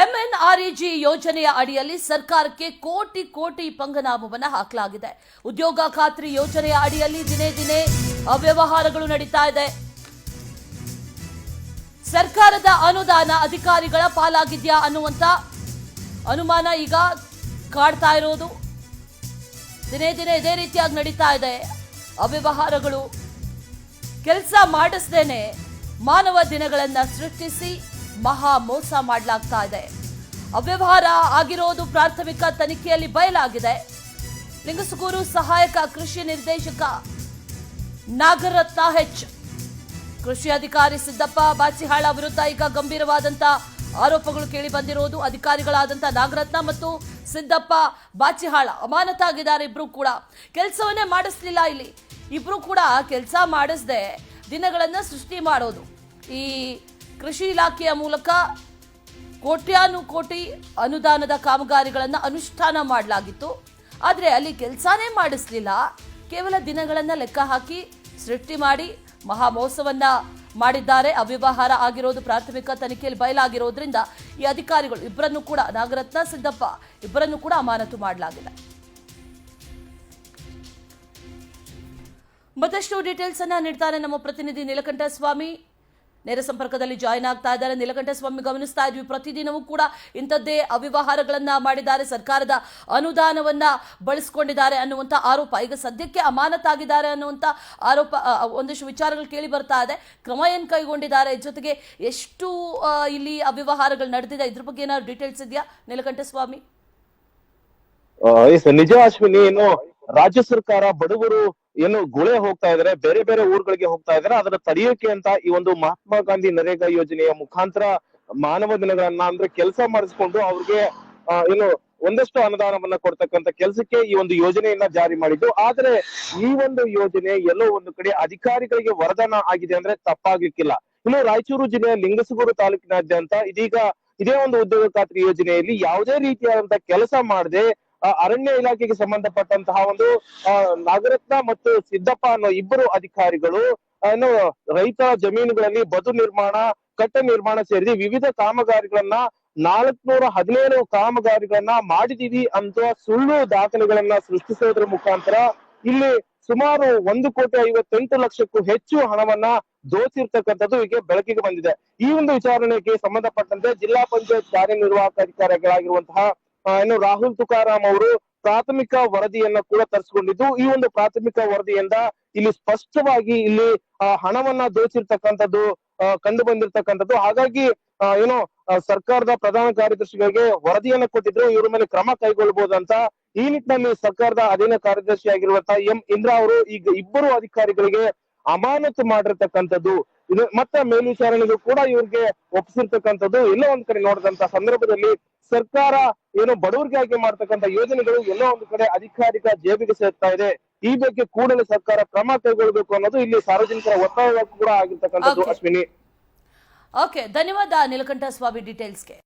ಎಂಎನ್ಆರ್ಇಜಿ ಯೋಜನೆಯ ಅಡಿಯಲ್ಲಿ ಸರ್ಕಾರಕ್ಕೆ ಕೋಟಿ ಕೋಟಿ ಪಂಗನಾಮವನ್ನು ಹಾಕಲಾಗಿದೆ. ಉದ್ಯೋಗ ಖಾತ್ರಿ ಯೋಜನೆಯ ಅಡಿಯಲ್ಲಿ ದಿನೇ ದಿನೇ ಅವ್ಯವಹಾರಗಳು ನಡೀತಾ ಇದೆ. ಸರ್ಕಾರದ ಅನುದಾನ ಅಧಿಕಾರಿಗಳ ಪಾಲಾಗಿದೆಯಾ ಅನ್ನುವಂತ ಅನುಮಾನ ಈಗ ಕಾಡ್ತಾ ಇರೋದು. ದಿನೇ ದಿನೇ ಇದೇ ರೀತಿಯಾಗಿ ನಡೀತಾ ಇದೆ. ಅವ್ಯವಹಾರಗಳು. ಕೆಲಸ ಮಾಡಿಸ್ದೇನೆ ಮಾನವ ದಿನಗಳನ್ನು ಸೃಷ್ಟಿಸಿ ಮಹಾ ಮೋಸ ಮಾಡಲಾಗ್ತಾ ಇದೆ. ಅವ್ಯವಹಾರ ಆಗಿರೋದು ಪ್ರಾಥಮಿಕ ತನಿಖೆಯಲ್ಲಿ ಬಯಲಾಗಿದೆ. ಲಿಂಗಸುಗೂರು ಸಹಾಯಕ ಕೃಷಿ ನಿರ್ದೇಶಕ ನಾಗರತ್ನ ಹೆಚ್ ಕೃಷಿ ಅಧಿಕಾರಿ ಸಿದ್ದಪ್ಪ ಬಾಚಿಹಾಳ ವಿರುದ್ಧ ಈಗ ಗಂಭೀರವಾದಂತ ಆರೋಪಗಳು ಕೇಳಿ ಬಂದಿರೋದು ಅಧಿಕಾರಿಗಳಾದಂತ ನಾಗರತ್ನ ಮತ್ತು ಸಿದ್ದಪ್ಪ ಬಾಚಿಹಾಳ. ಅಮಾನತಾಗಿದ್ದಾರೆ ಇಬ್ರು ಕೂಡ. ಕೆಲಸವನ್ನೇ ಮಾಡಿಸ್ಲಿಲ್ಲ ಇಲ್ಲಿ. ಇಬ್ರು ಕೂಡ ಕೆಲಸ ಮಾಡಿಸದೆ ದಿನಗಳನ್ನ ಸೃಷ್ಟಿ ಮಾಡೋದು. ಈ ಕೃಷಿ ಇಲಾಖೆಯ ಮೂಲಕ ಕೋಟ್ಯಾನು ಕೋಟಿ ಅನುದಾನದ ಕಾಮಗಾರಿಗಳನ್ನು ಅನುಷ್ಠಾನ ಮಾಡಲಾಗಿತ್ತು. ಆದರೆ ಅಲ್ಲಿ ಕೆಲಸನೇ ಮಾಡಿಸ್ಲಿಲ್ಲ. ಕೇವಲ ದಿನಗಳನ್ನು ಲೆಕ್ಕ ಹಾಕಿ ಸೃಷ್ಟಿ ಮಾಡಿ ಮಹಾ ಮೋಸವನ್ನ ಮಾಡಿದ್ದಾರೆ. ಅವ್ಯವಹಾರ ಆಗಿರೋದು, ಪ್ರಾಥಮಿಕ ತನಿಖೆಯಲ್ಲಿ ಬಯಲಾಗಿರೋದ್ರಿಂದ ಈ ಅಧಿಕಾರಿಗಳು ಇಬ್ಬರನ್ನು ಕೂಡ, ನಾಗರತ್ನ, ಸಿದ್ದಪ್ಪ ಇಬ್ಬರನ್ನು ಕೂಡ ಅಮಾನತು ಮಾಡಲಾಗಿದೆ ಮತ್ತಷ್ಟು ಡೀಟೇಲ್ಸ್ ಅನ್ನ ನೀಡ್ತಾರೆ ನಮ್ಮ ಪ್ರತಿನಿಧಿ ನೀಲಕಂಠ ಸ್ವಾಮಿ ನೇರ ಸಂಪರ್ಕದಲ್ಲಿ ಜಾಯಿನ್ ಆಗ್ತಾ ಇದ್ದಾರೆ. ನೀಲಕಂಠ ಸ್ವಾಮಿ ಗಮನಿಸ್ತಾ ಇದ್ವಿ. ಪ್ರತಿದಿನವೂ ಕೂಡ ಇಂಥದ್ದೇ ಅವ್ಯವಹಾರಗಳನ್ನ ಮಾಡಿದ್ದಾರೆ. ಸರ್ಕಾರದ ಅನುದಾನವನ್ನ ಬಳಸಿಕೊಂಡಿದ್ದಾರೆ ಅನ್ನುವಂಥ ಆರೋಪ. ಈಗ ಸದ್ಯಕ್ಕೆ ಅಮಾನತಾಗಿದ್ದಾರೆ ಅನ್ನುವಂಥ ಆರೋಪ ಒಂದಿಷ್ಟು ವಿಚಾರಗಳು ಕೇಳಿ ಬರ್ತಾ ಇದೆ. ಕ್ರಮ ಏನು ಕೈಗೊಂಡಿದ್ದಾರೆ? ಜೊತೆಗೆ ಎಷ್ಟು ಇಲ್ಲಿ ಅವ್ಯವಹಾರಗಳು ನಡೆದಿದೆ? ಇದ್ರ ಬಗ್ಗೆ ಏನಾದ್ರು ಡೀಟೇಲ್ಸ್ ಇದೆಯಾ ನೀಲಕಂಠ ಸ್ವಾಮಿ ನಿಜ ಅಶ್ವಿನಿ, ಏನು ರಾಜ್ಯ ಸರ್ಕಾರ ಬಡವರು ಏನು ಗುಳೆ ಹೋಗ್ತಾ ಇದಾರೆ, ಬೇರೆ ಬೇರೆ ಊರುಗಳಿಗೆ ಹೋಗ್ತಾ ಇದಾರೆ, ಅದನ್ನ ತಡೆಯೋಕೆ ಅಂತ ಈ ಒಂದು ಮಹಾತ್ಮ ಗಾಂಧಿ ನರೇಗಾ ಯೋಜನೆಯ ಮುಖಾಂತರ ಮಾನವ ದಿನಗಳನ್ನ ಅಂದ್ರೆ ಕೆಲಸ ಮಾಡಿಸ್ಕೊಂಡು ಅವ್ರಿಗೆ ಏನು ಒಂದಷ್ಟು ಅನುದಾನವನ್ನ ಕೊಡ್ತಕ್ಕಂತ ಕೆಲಸಕ್ಕೆ ಈ ಒಂದು ಯೋಜನೆಯನ್ನ ಜಾರಿ ಮಾಡಿದ್ದು. ಆದ್ರೆ ಈ ಒಂದು ಯೋಜನೆ ಎಲ್ಲೋ ಒಂದು ಕಡೆ ಅಧಿಕಾರಿಗಳಿಗೆ ವರದಾನ ಆಗಿದೆ ಅಂದ್ರೆ ತಪ್ಪಾಗ್ಲಿಕ್ಕಿಲ್ಲ. ಇನ್ನು ರಾಯಚೂರು ಜಿಲ್ಲೆಯ ಲಿಂಗಸಗೂರು ತಾಲೂಕಿನಾದ್ಯಂತ ಇದೀಗ ಇದೇ ಒಂದು ಉದ್ಯೋಗ ಖಾತ್ರಿ ಯೋಜನೆಯಲ್ಲಿ ಯಾವುದೇ ರೀತಿಯಾದಂತ ಕೆಲಸ ಮಾಡದೆ ಅರಣ್ಯ ಇಲಾಖೆಗೆ ಸಂಬಂಧಪಟ್ಟಂತಹ ಒಂದು ನಾಗರತ್ನ ಮತ್ತು ಸಿದ್ದಪ್ಪ ಅನ್ನೋ ಇಬ್ಬರು ಅಧಿಕಾರಿಗಳು ಏನು ರೈತರ ಜಮೀನುಗಳಲ್ಲಿ ಬದು ನಿರ್ಮಾಣ, ಕಟ್ಟ ನಿರ್ಮಾಣ ಸೇರಿದೆ. ವಿವಿಧ ಕಾಮಗಾರಿಗಳನ್ನ ನಾಲ್ಕನೂರ ಹದಿನೇಳು ಕಾಮಗಾರಿಗಳನ್ನ ಮಾಡಿದೀವಿ ಅಂತ ಸುಳ್ಳು ದಾಖಲೆಗಳನ್ನ ಸೃಷ್ಟಿಸೋದ್ರ ಮುಖಾಂತರ ಇಲ್ಲಿ ಸುಮಾರು ಒಂದು ಕೋಟಿ ಐವತ್ತೆಂಟು ಲಕ್ಷಕ್ಕೂ ಹೆಚ್ಚು ಹಣವನ್ನ ದೋಚಿರ್ತಕ್ಕಂಥದ್ದು ಈಗ ಬೆಳಕಿಗೆ ಬಂದಿದೆ. ಈ ಒಂದು ವಿಚಾರಣೆಗೆ ಸಂಬಂಧಪಟ್ಟಂತೆ ಜಿಲ್ಲಾ ಪಂಚಾಯತ್ ಕಾರ್ಯನಿರ್ವಾಹಕ ಅಧಿಕಾರಿಗಳಾಗಿರುವಂತಹ ಏನು ರಾಹುಲ್ ತುಕಾರಾಮ್ ಅವರು ಪ್ರಾಥಮಿಕ ವರದಿಯನ್ನ ಕೂಡ ತರಿಸಿಕೊಂಡಿದ್ದು, ಈ ಒಂದು ಪ್ರಾಥಮಿಕ ವರದಿಯಿಂದ ಇಲ್ಲಿ ಸ್ಪಷ್ಟವಾಗಿ ಇಲ್ಲಿ ಹಣವನ್ನ ದೋಚಿರ್ತಕ್ಕಂಥದ್ದು ಕಂಡು ಬಂದಿರ್ತಕ್ಕಂಥದ್ದು. ಹಾಗಾಗಿ ಏನು ಸರ್ಕಾರದ ಪ್ರಧಾನ ಕಾರ್ಯದರ್ಶಿಗಳಿಗೆ ವರದಿಯನ್ನ ಕೊಟ್ಟಿದ್ರು, ಇವ್ರ ಮೇಲೆ ಕ್ರಮ ಕೈಗೊಳ್ಳಬಹುದಂತ ಈ ನಿಟ್ಟಿನಲ್ಲಿ ಸರ್ಕಾರದ ಅಧೀನ ಕಾರ್ಯದರ್ಶಿ ಆಗಿರುವಂತಹ ಎಂ ಇಂದ್ರ ಅವರು ಈಗ ಇಬ್ಬರು ಅಧಿಕಾರಿಗಳಿಗೆ ಅಮಾನತು ಮಾಡಿರ್ತಕ್ಕಂಥದ್ದು. ಇದು ಮತ್ತೆ ಮೇಲ್ವಿಚಾರಣೆಗೂ ಕೂಡ ಇವ್ರಿಗೆ ಒಪ್ಪಿಸಿರ್ತಕ್ಕಂಥದ್ದು ಎಲ್ಲೋ ಒಂದ್ ಕಡೆ ನೋಡಿದಂತ ಸಂದರ್ಭದಲ್ಲಿ ಸರ್ಕಾರ ಏನು ಬಡವರಿಗೆ ಆಯ್ಕೆ ಮಾಡ್ತಕ್ಕಂಥ ಯೋಜನೆಗಳು ಎಲ್ಲೋ ಒಂದು ಕಡೆ ಅಧಿಕಾರಿಕ ಜೇಬಿಗೆ ಸೇರ್ತಾ ಇದೆ. ಈ ಬಗ್ಗೆ ಕೂಡಲೇ ಸರ್ಕಾರ ಕ್ರಮ ಕೈಗೊಳ್ಳಬೇಕು ಅನ್ನೋದು ಇಲ್ಲಿ ಸಾರ್ವಜನಿಕರ ಒತ್ತಾಯ ಕೂಡ ಆಗಿರ್ತಕ್ಕಂಥದ್ದು ಅಶ್ವಿನಿ. ಓಕೆ ಧನ್ಯವಾದ ನೀಲಕಂಠ ಸ್ವಾಮಿ ಡೀಟೇಲ್ಸ್ಗೆ